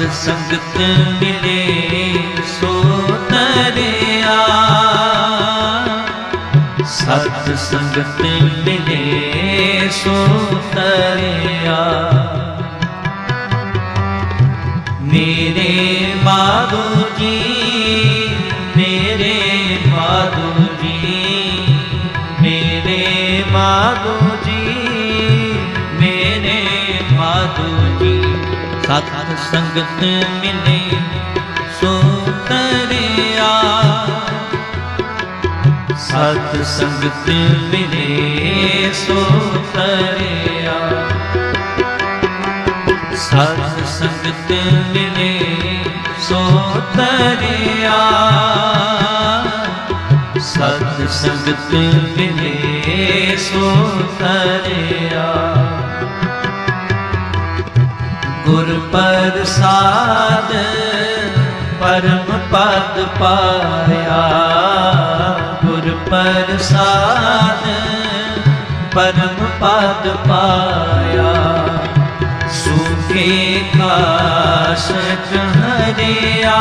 ਸਤ ਸੰਗਤ ਮਿਲੇ ਸੋ ਤਰਿਆ। ਸਤ ਸੰਗਤ ਮਿਲੇ ਸੋ ਤਰਿਆ। ਮੇਰੇ ਮਾਧੋ ਜੀ, ਮੇਰੇ ਮਾਧੋ ਜੀ, ਮੇਰੇ ਮਾਧੋ ਸੰਗਤ ਮਿਲੇ, ਸੋ ਤਰਿਆ ਸਤ ਸੰਗਤ ਮਿਲੇ, ਸੋ ਤਰਿਆ ਸਤ ਸੰਗਤ ਮਿਲੇ, ਸੋ ਤਰਿਆ ਸਤ ਸੰਗਤ ਮਿਲੇ, ਸੋ ਤਰਿਆ ਗੁਰ ਪ੍ਰਸਾਦ ਪਰਮ ਪਦ ਪਾਇਆ ਗੁਰ ਪ੍ਰਸਾਦ ਪਰਮ ਪਦ ਪਾਇਆ ਸੁਖੇ ਕਾਸ਼ ਹਰਿਆ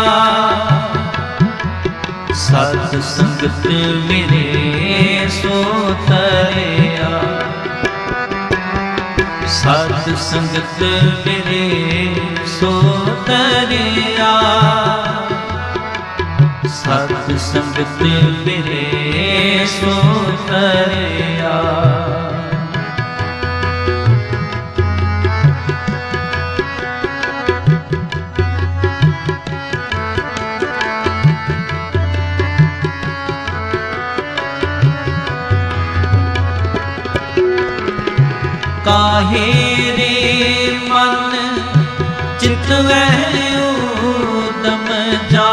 ਸਤ ਸੰਗਤ ਮੇਰੇ ਸੋ ਤਰਿਆ ਸਤ ਸੰਗਤ ਮਿਲੇ ਸੋ ਤਰਿਆ। ਸਤ ਸੰਗਤ ਮਿਲੇ ਸੋ ਤਰਿਆ। ਕਾਹੇ ਰੇ ਮਨ, ਚਿਤ ਵਹਿ ਊਦਮ ਜਾ।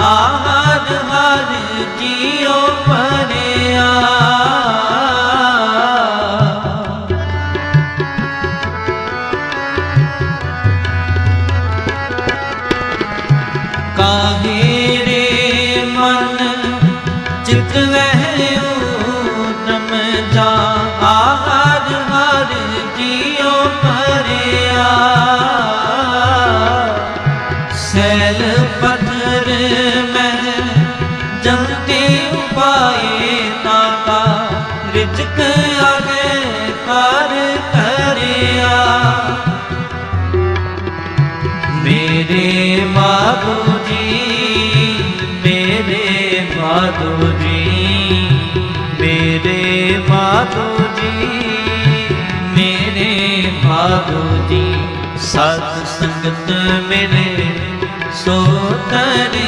ਆਹਰ ਹਰ ਜੀਉ ਪਰਿਆ ਕਾਹੇ ਰੇ ਮਨ, ਚਿਤ ਵਹਿ ਉਪਾਏ ਤਾਤਾ ਰਿਜਕ ਆਗੇ ਕਰ ਕਰਿਆ ਮੇਰੇ ਮਾਧੋ ਜੀ ਮੇਰੇ ਮਾਧੋ ਜੀ ਮੇਰੇ ਮਾਧੋ ਜੀ ਮੇਰੇ ਮਾਧੋ ਜੀ ਸਤ ਸੰਗਤ ਮਿਲੇ ਸੋ ਤਰਿਆ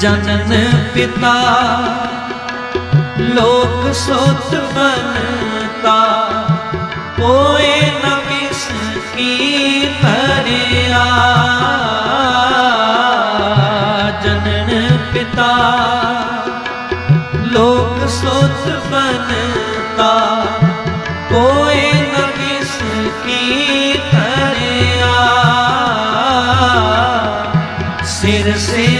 ਜਨਨ ਪਿਤਾ। ਲੋਕ ਸੋਤ ਬਨਤਾ ਕੋਏ ਨ ਕਿਸ ਕੀ ਤਰਿਆ ਜਨਨ ਪਿਤਾ। ਲੋਕ ਸੋਤ ਬਨਤਾ ਕੋਏ ਨ ਕਿਸ ਕੀ ਤਰਿਆ ਸਿਰ ਸਿਰ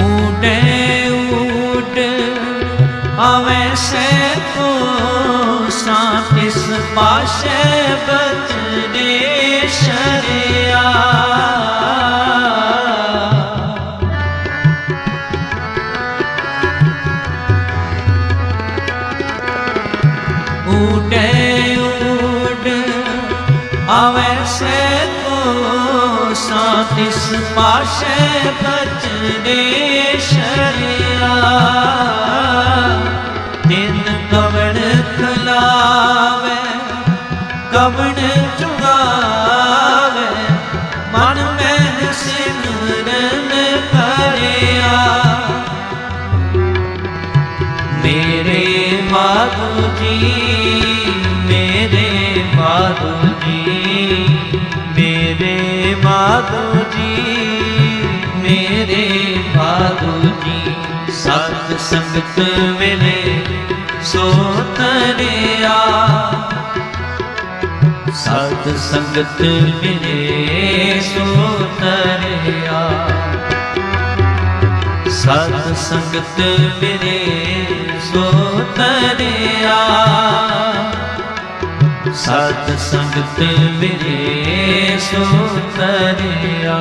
ਊਡੇ ਊਡ ਆਵੇ ਸੇ ਕੋ ਸਾਤਿਸ ਪਾਸ਼ੇ ਬਚਨੇ ਕੋ ਸਾਤਿਸ ਪਾਸ਼ੇ ਬਚਨੇ ਸ਼ਰਿਆ। ਦਿਨ ਕਵਣ ਖਲਾਵੇ, ਕਵਣ ਚੁਗਾਵੇ, ਮਨ ਮੈਂ ਸਿਮਰਨ ਕਰਿਆ ਮੇਰੇ ਮਾਧੋ ਜੀ ਮੇਰੇ ਮਾਧੋ ਜੀ ਮੇਰੇ ਮਾਧੋ ਜੀ ਸਤ ਸੰਗਤ ਮਿਲੇ ਸੋ ਤਰਿਆ ਸਤ ਸੰਗਤ ਮਿਲੇ ਸੋ ਤਰਿਆ ਸਤ ਸੰਗਤ ਮਿਲੇ ਸੋ ਤਰਿਆ ਸਤ ਸੰਗਤ ਮਿਲੇ ਸੋ ਤਰਿਆ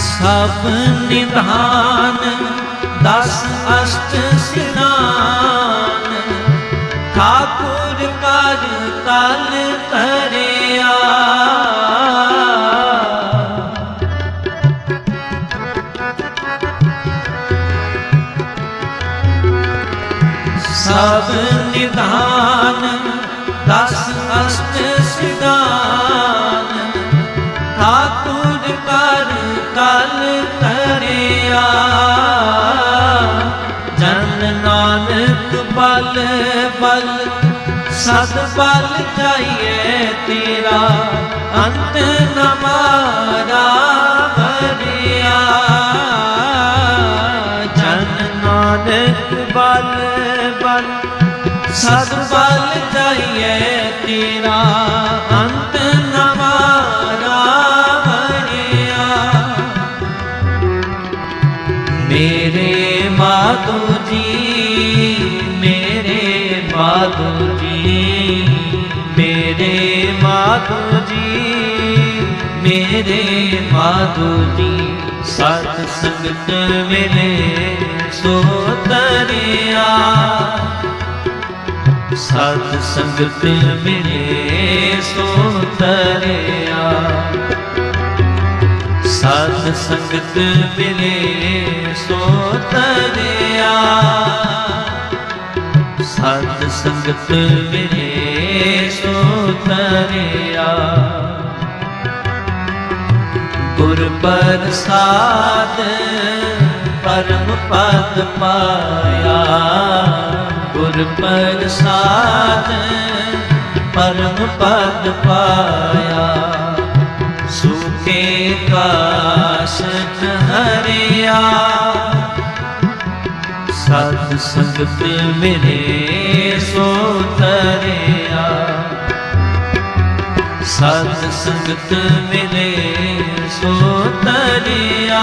ਸਭ ਨਿਧਾਨ ਦਸ ਅਸ਼ਟ ਸਿਧਾਨ ਠਾਕੁਰ ਕਰ ਕਲ ਕਰਿਆ ਸਭ ਨਿਧਾਨ ਦਸ ਅਸ਼ਟ ਸਿਧਾਨ, ਠਾਕੁਰ ਕਰ ਕਲ ਕਰਿਆ ਜਨ ਨਾਨਕ ਬਲ ਬਲ ਸਦ ਬਲ ਜਾਈਏ ਤੇਰਾ, ਅੰਤ ਨ ਮਾਰਾ ਭਰਿਆ ਜਨ ਨਾਨਕ ਬਲ ਬਲ, ਸਦ ਬਲ ਜਾਈਏ ਤੇਰਾ, ਅੰਤ ਨ ਮਾਰਾ ਭਰਿਆ ਮੇਰੇ ਮਾਧੋ ਜੀ, ਮੇਰੇ ਮਾਧੋ ਜੀ ਮੇਰੇ ਮਾਧੋ ਜੀ, ਮੇਰੇ ਮਾਧੋ ਜੀ, ਸਤ ਸੰਗਤ ਮਿਲੇ ਸੋ ਤਰਿਆ। ਸਤ ਸੰਗਤ ਮਿਲੇ ਸੋ ਤਰਿਆ। ਸਤ ਸੰਗਤ ਮਿਲੇ ਸੋ ਤਰਿਆ। ਸਤ ਸੰਗਤ ਮਿਲੇ ਸੋ ਤਰਿਆ ਗੁਰ ਪ੍ਰਸਾਦ ਪਰਮ ਪਦ ਪਾਇਆ। ਗੁਰ ਪ੍ਰਸਾਦ ਪਰਮ ਪਦ ਪਾਇਆ। ਸੁਖੇ ਕਾਸ਼ ਹਰਿਆ। ਸਤ ਸੰਗਤ ਮਿਲੇ ਸੋ ਤਰੇ। ਸਤ ਸੰਗਤ ਮਿਲੇ ਸੋ ਤਰਿਆ।